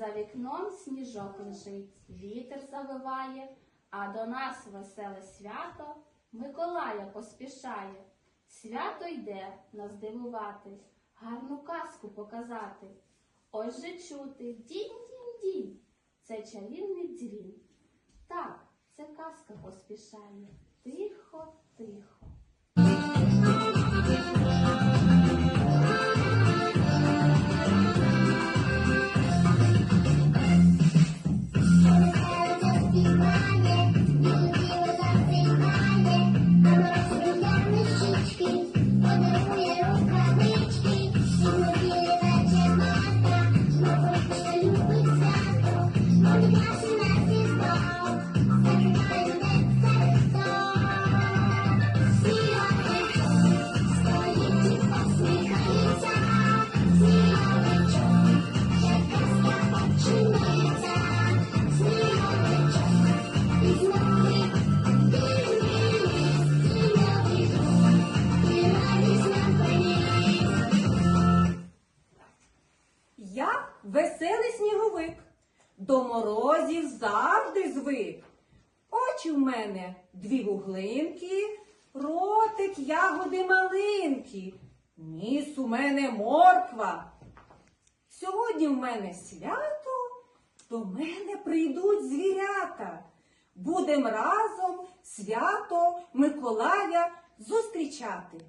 За вікном сніжок лежить, вітер завиває, а до нас веселе свято Миколая поспішає. Свято йде нас дивувати, гарну казку показати. Ось же чути дінь-дінь-дінь, це чарівний дзвін. Так, це казка поспішає. Тихо, тихо. Морква. Сьогодні в мене свято, до мене прийдуть звірята. Будем разом свято Миколая зустрічати.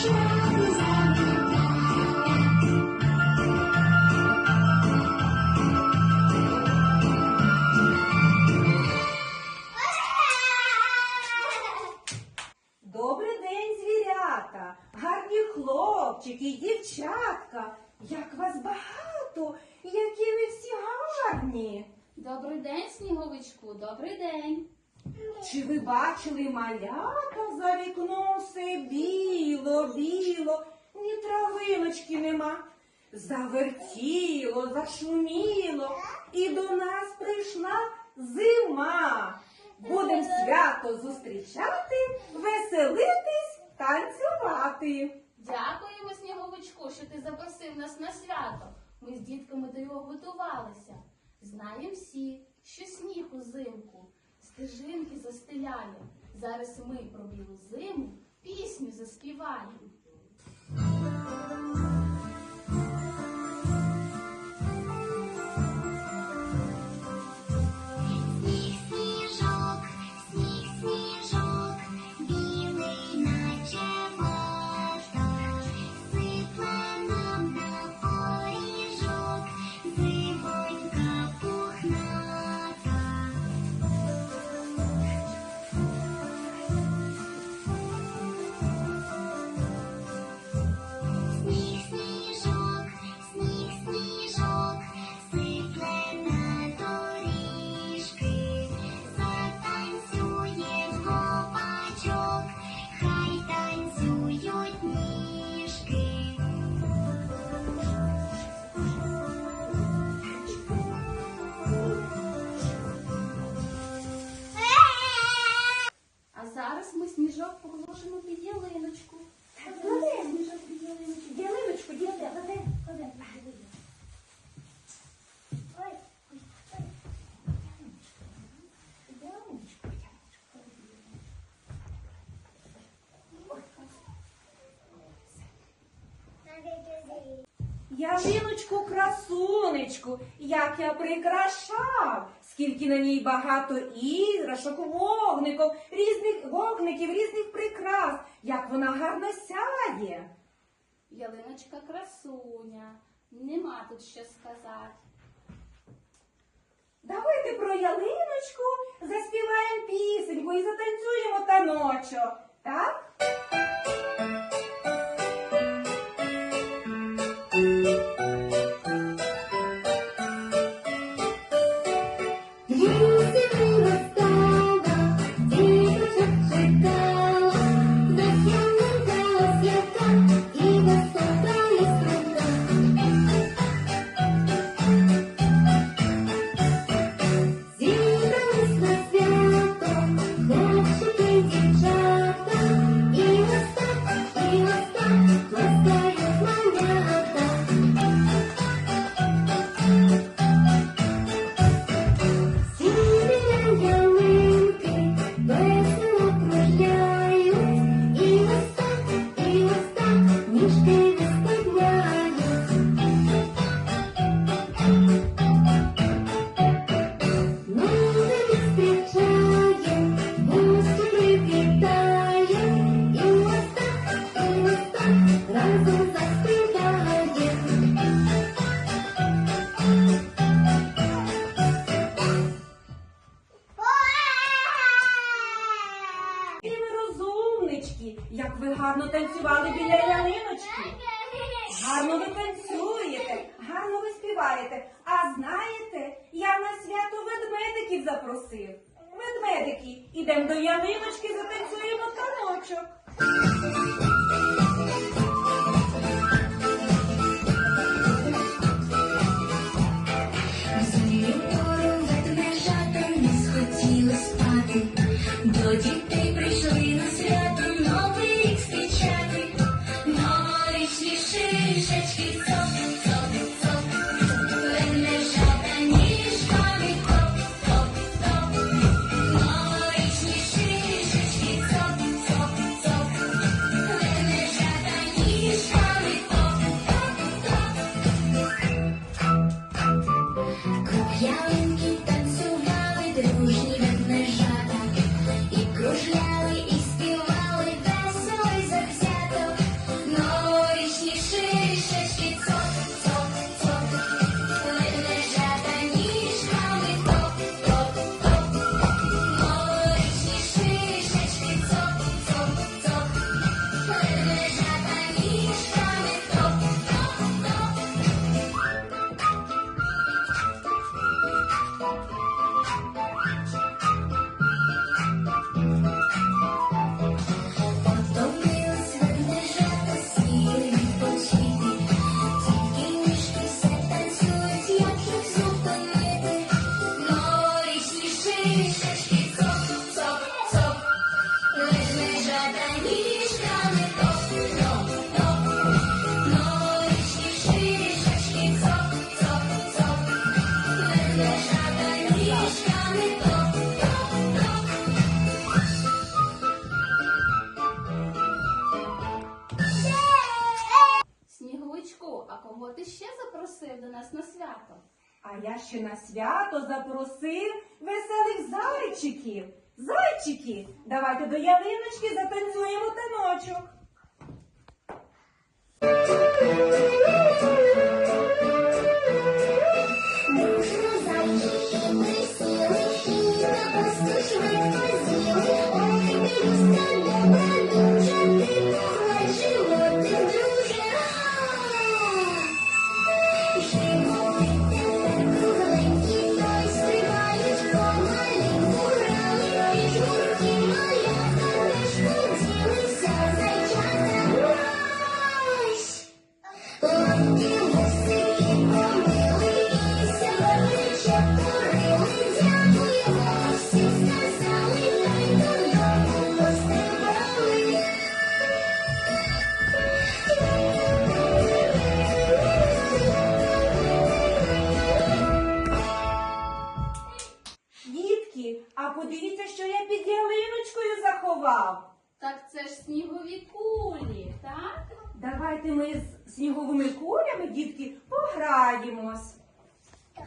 Що ти бачили малята за вікном все біло, біло, ні травиночки нема. Завертіло, зашуміло, і до нас прийшла зима. Будем свято зустрічати, веселитись, танцювати. Дякуємо, сніговичку, що ти запросив нас на свято. Ми з дітками до його готувалися. Знаємо всі, що сніг узимку стежинки застеляє. Зараз ми про білу зиму пісню заспіваємо. ялиночку красунечку, як я прикрашав, скільки на ній багато іграшок, вогників, різних вогників, різних прикрас, як вона гарно сяє. Ялиночка красуня, нема тут що сказати. Давайте про ялиночку заспіваємо пісеньку і затанцюємо та ночо. так? просив. медведики ідемо до ялиночки, затанцюємо таночок. А я ще на свято запросив веселих зайчиків. Зайчики, давайте до явиночки затанцюємо таночок. А подивіться, що я під ялиночкою заховав. Так це ж снігові кулі, так? Давайте ми з сніговими кулями, дітки, пограємось. Так.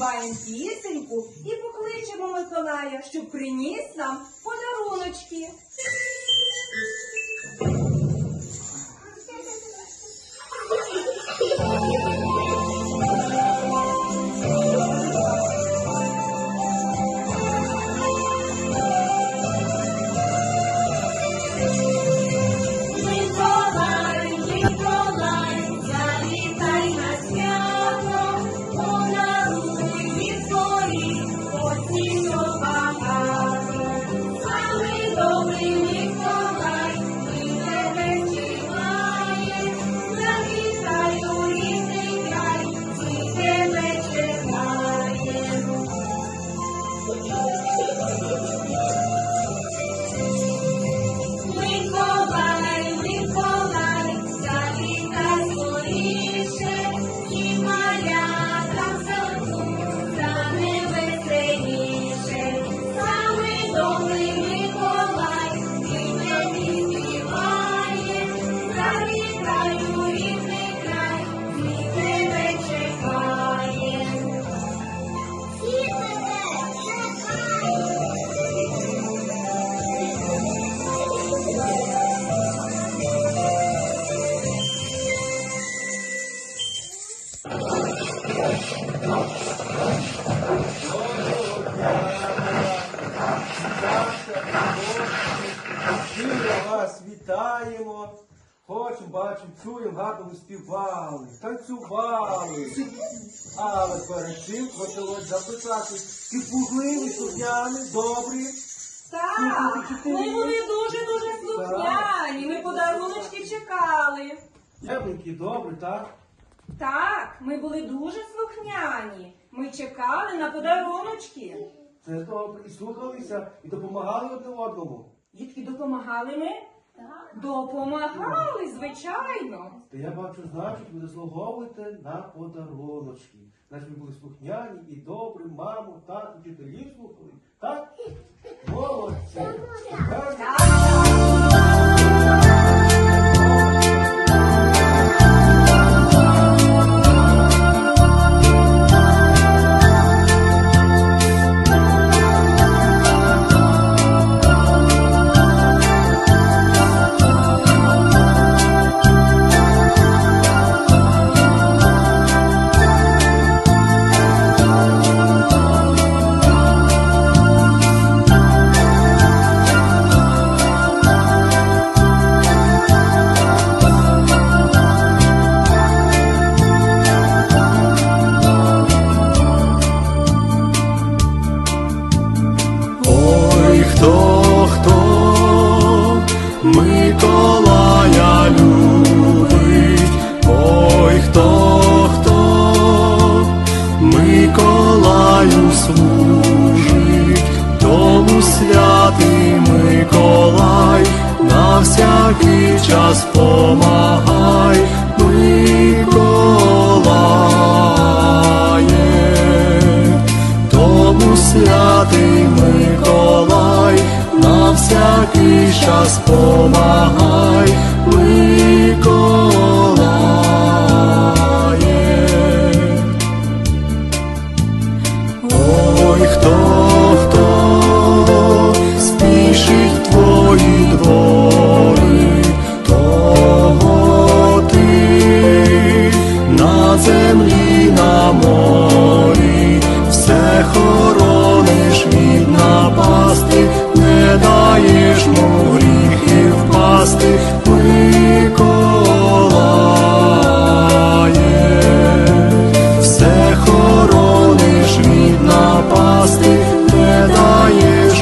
Заспіваємо пісеньку і покличемо Миколая, щоб приніс нам подаруночки. Запитати, чи пугливі, слухняні, добрі? Так, ми були дуже-дуже слухняні, ми подаруночки чекали. Дебленькі, добрі, так? Так, ми були дуже слухняні. Ми чекали на подаруночки. Це добре. І слухалися, і допомагали одне одному. Дітки допомагали ми? Допомагали, звичайно. То я бачу, значить, ви заслуговуєте на подаруночки. Значить, ми були слухняні і добрі, маму, тату, вчителів слухали. Так? Молодці. Just.